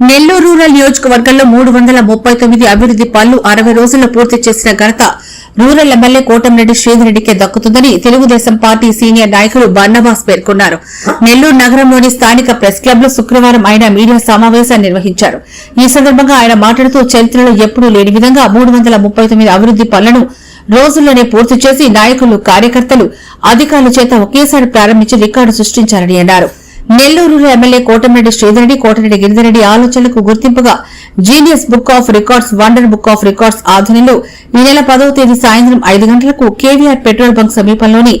Nellore rural నియోజకవర్గంలో మూడు వందల ముప్పై తొమ్మిది అభివృద్ది పనులు అరవై రోజుల్లో పూర్తి చేసిన ఘనత రూరల్ ఎమ్మెల్యే కోటంరెడ్డి శ్రీధరెడ్డికే దక్కుతుందని తెలుగుదేశం పార్టీ సీనియర్ నాయకులు బర్నబాస్ పేర్కొన్నారు. నెల్లూరు నగరంలోని స్థానిక ప్రెస్ క్లబ్లో శుక్రవారం ఆయన మీడియా సమావేశాన్ని నిర్వహించారు. ఈ సందర్భంగా ఆయన మాట్లాడుతూ చరిత్రలో ఎప్పుడూ లేని విధంగా మూడు వందల ముప్పై తొమ్మిది అభివృద్ది పనులను రోజుల్లోనే పూర్తి చేసి నాయకులు కార్యకర్తలు అధికారుల చేత ఒకేసారి ప్రారంభించి రికార్డు సృష్టించారని అన్నారు. నెల్లూరులో ఎమ్మెల్యే కోటమిరెడ్డి శ్రీధరెడ్డి కోటమిరెడ్డి గిరిధరెడ్డి ఆలోచనలకు గుర్తింపుగా genius book of records wonder book of records ఆధ్వర్యంలో ఈ నెల పదవ తేదీ సాయంత్రం ఐదు గంటలకు కేవీఆర్ పెట్రోల్ బంక్ సమీపంలోని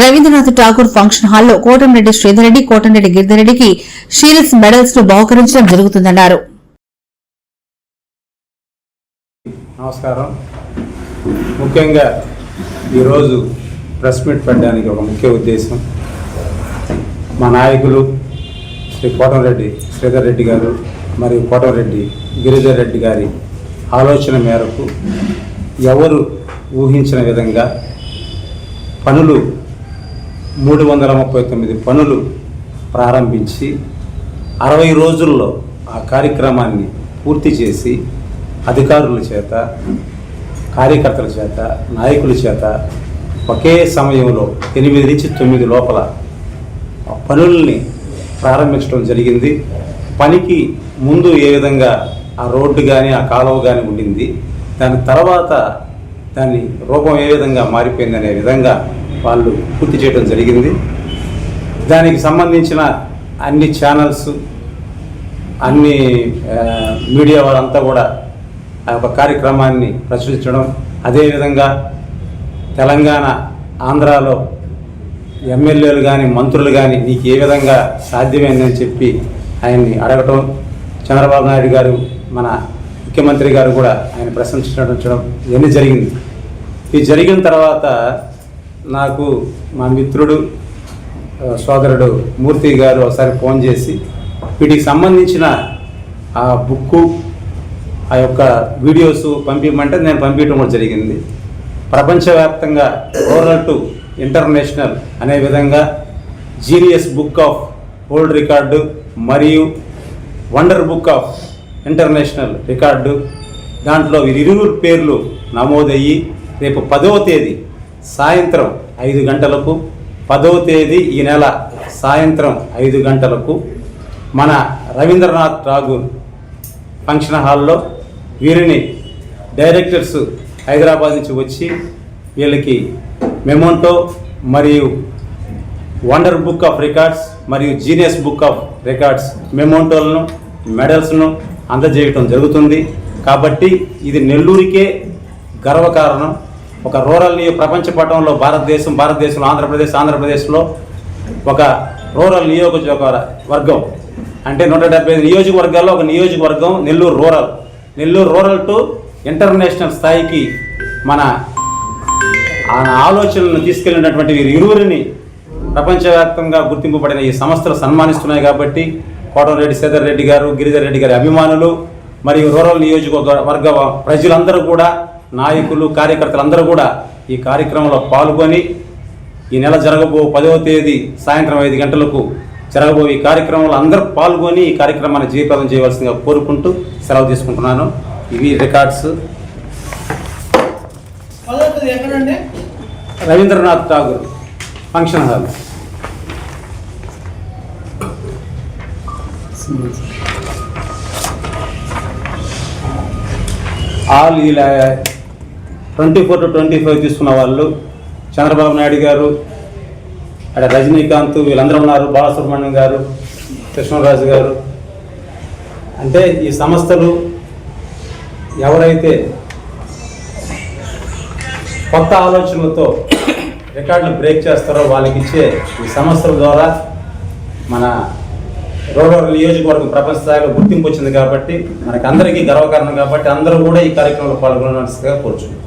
రవీంద్రనాథ్ ఠాగూర్ ఫంక్షన్ హాల్లో కోటమిరెడ్డి శ్రీధరెడ్డి కోటమిరెడ్డి గిరిధరెడ్డికి షీల్డ్స్ మెడల్స్ను బహుకరించడం జరుగుతుందన్నారు. నమస్కారం. ముఖ్యంగా ఈరోజు ప్రెస్ మీట్ పెట్టడానికి ఒక ముఖ్య ఉద్దేశం మా నాయకులు శ్రీ కోటంరెడ్డి శ్రీధర్ రెడ్డి గారు మరియు కోటంరెడ్డి గిరిధర్ రెడ్డి గారి ఆలోచన మేరకు ఎవరు ఊహించిన విధంగా పనులు మూడు వందల ముప్పై తొమ్మిది పనులు ప్రారంభించి అరవై రోజుల్లో ఆ కార్యక్రమాన్ని పూర్తి చేసి అధికారుల చేత కార్యకర్తల చేత నాయకుల చేత ఒకే సమయంలో ఎనిమిది నుంచి తొమ్మిది లోపల పనుల్ని ప్రారంభించడం జరిగింది. పనికి ముందు ఏ విధంగా ఆ రోడ్డు కానీ ఆ కాలువ కానీ ఉండింది దాని తర్వాత దాని రూపం ఏ విధంగా మారిపోయిందనే విధంగా వాళ్ళు పూర్తి చేయడం జరిగింది. దానికి సంబంధించిన అన్ని ఛానల్స్ అన్ని మీడియా వాళ్ళంతా కూడా ఆ యొక్క కార్యక్రమాన్ని ప్రచురించడం. అదేవిధంగా తెలంగాణ ఆంధ్రాలో ఎమ్మెల్యేలు కానీ మంత్రులు కానీ నీకు ఏ విధంగా సాధ్యమైందని చెప్పి ఆయన్ని అడగటం. చంద్రబాబు నాయుడు గారు మన ముఖ్యమంత్రి గారు కూడా ఆయన ప్రశంసించడం ఇవన్నీ జరిగింది. ఇది జరిగిన తర్వాత నాకు మా మిత్రుడు సోదరుడు మూర్తి గారు ఒకసారి ఫోన్ చేసి వీటికి సంబంధించిన ఆ బుక్కు ఆ యొక్క వీడియోస్ పంపించమంటే నేను పంపించడం కూడా జరిగింది. ప్రపంచవ్యాప్తంగా రూరల్ టు ఇంటర్నేషనల్ అనే విధంగా genius book of world record మరియు wonder book of international record దాంట్లో వీరిరువురు పేర్లు నమోదయ్యి రేపు పదవ తేదీ సాయంత్రం ఐదు గంటలకు పదవ తేదీ ఈ నెల సాయంత్రం ఐదు గంటలకు మన రవీంద్రనాథ్ ఠాగూర్ ఫంక్షన్ హాల్లో వీరిని డైరెక్టర్స్ హైదరాబాద్ నుంచి వచ్చి వీళ్ళకి మెమోంటో మరియు వండర్ బుక్ ఆఫ్ రికార్డ్స్ మరియు జీనియస్ బుక్ ఆఫ్ రికార్డ్స్ మెమోంటోలను మెడల్స్ను అందజేయటం జరుగుతుంది. కాబట్టి ఇది నెల్లూరికే గర్వకారణం ఒక రూరల్ నియో ప్రపంచ పటంలో భారతదేశం భారతదేశంలో ఆంధ్రప్రదేశ్ ఆంధ్రప్రదేశ్లో ఒక రూరల్ నియోజక వర్గం. అంటే నూట డెబ్బై ఐదు నియోజకవర్గాల్లో ఒక నియోజకవర్గం Nellore rural. Nellore rural to international స్థాయికి మన ఆలోచనలను తీసుకెళ్ళినటువంటి వీరు ఇరువురిని ప్రపంచవ్యాప్తంగా గుర్తింపబడిన ఈ సంస్థలు సన్మానిస్తున్నాయి కాబట్టి కోటంరెడ్డి సేదర్ రెడ్డి గారు గిరిధర్ రెడ్డి గారి అభిమానులు మరియు రూరల్ నియోజకవర్గ ప్రజలందరూ కూడా నాయకులు కార్యకర్తలందరూ కూడా ఈ కార్యక్రమంలో పాల్గొని ఈ నెల జరగబో పదవ తేదీ సాయంత్రం ఐదు గంటలకు జరగబో ఈ కార్యక్రమంలో అందరూ పాల్గొని ఈ కార్యక్రమాన్ని జయప్రదం చేయవలసిందిగా కోరుకుంటూ సెలవు తీసుకుంటున్నాను. ఇవి records. Rabindranath Tagore function hall. All ఇలా twenty four to twenty five తీసుకున్న వాళ్ళు చంద్రబాబు నాయుడు గారు అక్కడ రజనీకాంత్ వీళ్ళందరూ ఉన్నారు బాలసుబ్రహ్మణ్యం గారు కృష్ణరాజు గారు. అంటే ఈ సంస్థలు ఎవరైతే కొత్త ఆలోచనలతో రికార్డులు బ్రేక్ చేస్తారో వాళ్ళకి ఇచ్చే ఈ సంస్థల ద్వారా మన రూరల్ నియోజకవర్గం ప్రపంచ స్థాయిలో గుర్తింపు వచ్చింది కాబట్టి మనకి అందరికీ గర్వకారణం కాబట్టి అందరూ కూడా ఈ కార్యక్రమంలో పాల్గొనవలసిందిగా కోరుచున్నాం.